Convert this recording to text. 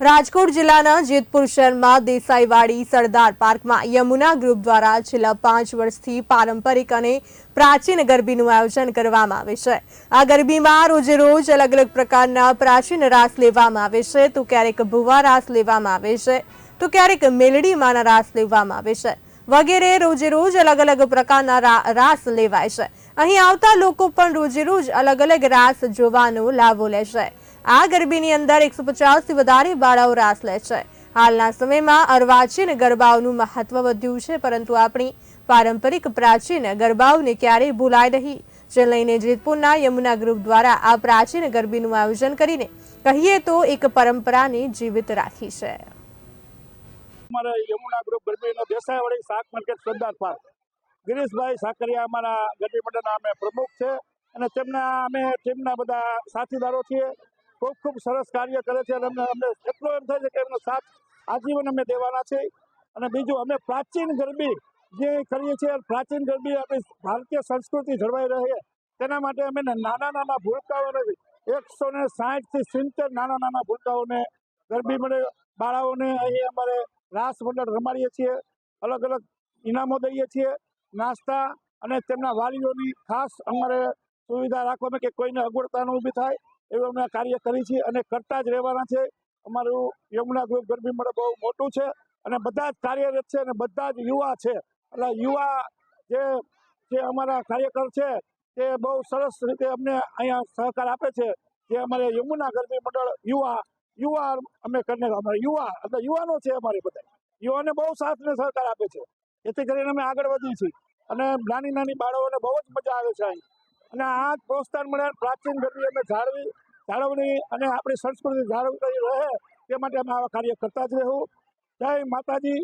રાજકોટ જિલ્લાના જેતપુર શહેરમાં દેસાઈવાડી સરદાર પાર્કમાં યમુના ગ્રુપ દ્વારા છેલ્લા પાંચ વર્ષથી પારંપરિક અને પ્રાચીન ગરબીનું આયોજન કરવામાં આવે છે. આ ગરબીમાં રોજે રોજ અલગ અલગ પ્રકારના પ્રાચીન રાસ લેવામાં આવે છે. તો ક્યારેક ભુવા રાસ લેવામાં આવે છે. તો ક્યારેક મેલડીમાંના રાસ લેવામાં આવે છે. વગેરે રોજે રોજ અલગ અલગ પ્રકારના રાસ લેવાય છે. અહીં આવતા લોકો પણ રોજે રોજ અલગ અલગ રાસ જોવાનો લાભો લેશે આ ગરબીની અંદર એકસો પચાસથી વધારે બાળાઓ રાસ લે છે. હાલના સમયમાં અર્વાચીન ગરબાઓનું મહત્વ વધ્યું છે, પરંતુ આપણી પારંપરિક પ્રાચીન ગરબાઓને ક્યારેય ભૂલાય નહીં. જે લઈને જેતપુરના યમુના ગ્રુપ દ્વારા આ પ્રાચીન ગરબીનું આયોજન કરીને કહીએ તો એક પરંપરાને જીવિત રાખી છે. અમારે યમુના ગ્રુપ ગરબીનો દેસાઈવાડી શાક માર્કેટ સરદાર પાર્ક. ગિરીશભાઈ સાકરિયા અમારા ગરબી મંડળના અમે પ્રમુખ છે અને તેમના અમે ટીમના બધા સાથીદારો છીએ. ખૂબ ખૂબ સરસ કાર્ય કરે છે અને અમને અમને એટલો એમ થાય છે કે એમનો સાથ આજીવન અમે દેવાના છે. અને બીજું અમે પ્રાચીન ગરબી જે કરીએ છીએ, પ્રાચીન ગરબી આપણી ભારતીય સંસ્કૃતિ જળવાઈ રહે તેના માટે અમે નાના નાના ભૂલકાઓને એકસો ને સાઠથી સિત્તેર નાના નાના ભૂલકાઓને ગરબી મળે. બાળાઓને અહીં અમારે રાસ મંડળ રમાડીએ છીએ. અલગ અલગ ઇનામો દઈએ છીએ. નાસ્તા અને તેમના વાલીઓની ખાસ અમારે સુવિધા રાખવામાં કે કોઈને અગવડતા ન ઊભી થાય. એવું અમે કાર્ય કરી છીએ અને કરતા જ રહેવાના છે. અમારું યમુના ગ્રુપ ગરબી મંડળ બહુ મોટું છે અને બધા જ કાર્યરત છે અને બધા જ યુવા છે. એટલે યુવા જે અમારા કાર્યકર છે તે બહુ સરસ રીતે અમને અહીંયા સહકાર આપે છે. જે અમારે યમુના ગરબી મંડળ યુવા યુવા અમે કરીને અમારે યુવા, એટલે યુવાનો છે અમારે બધા. યુવાને બહુ સાથ ને સહકાર આપે છે. જેથી કરીને અમે આગળ વધીએ છીએ. અને નાની નાની બાળકોને બહુ જ મજા આવે છે અહીં. અને આ પ્રોત્સાહન મળે, પ્રાચીન ગતિ અમે જાળવી, જાળવણી અને આપણી સંસ્કૃતિ જાળવતા રહે, તે માટે અમે આવા કાર્ય કરતા જ રહેવું જય માતાજી.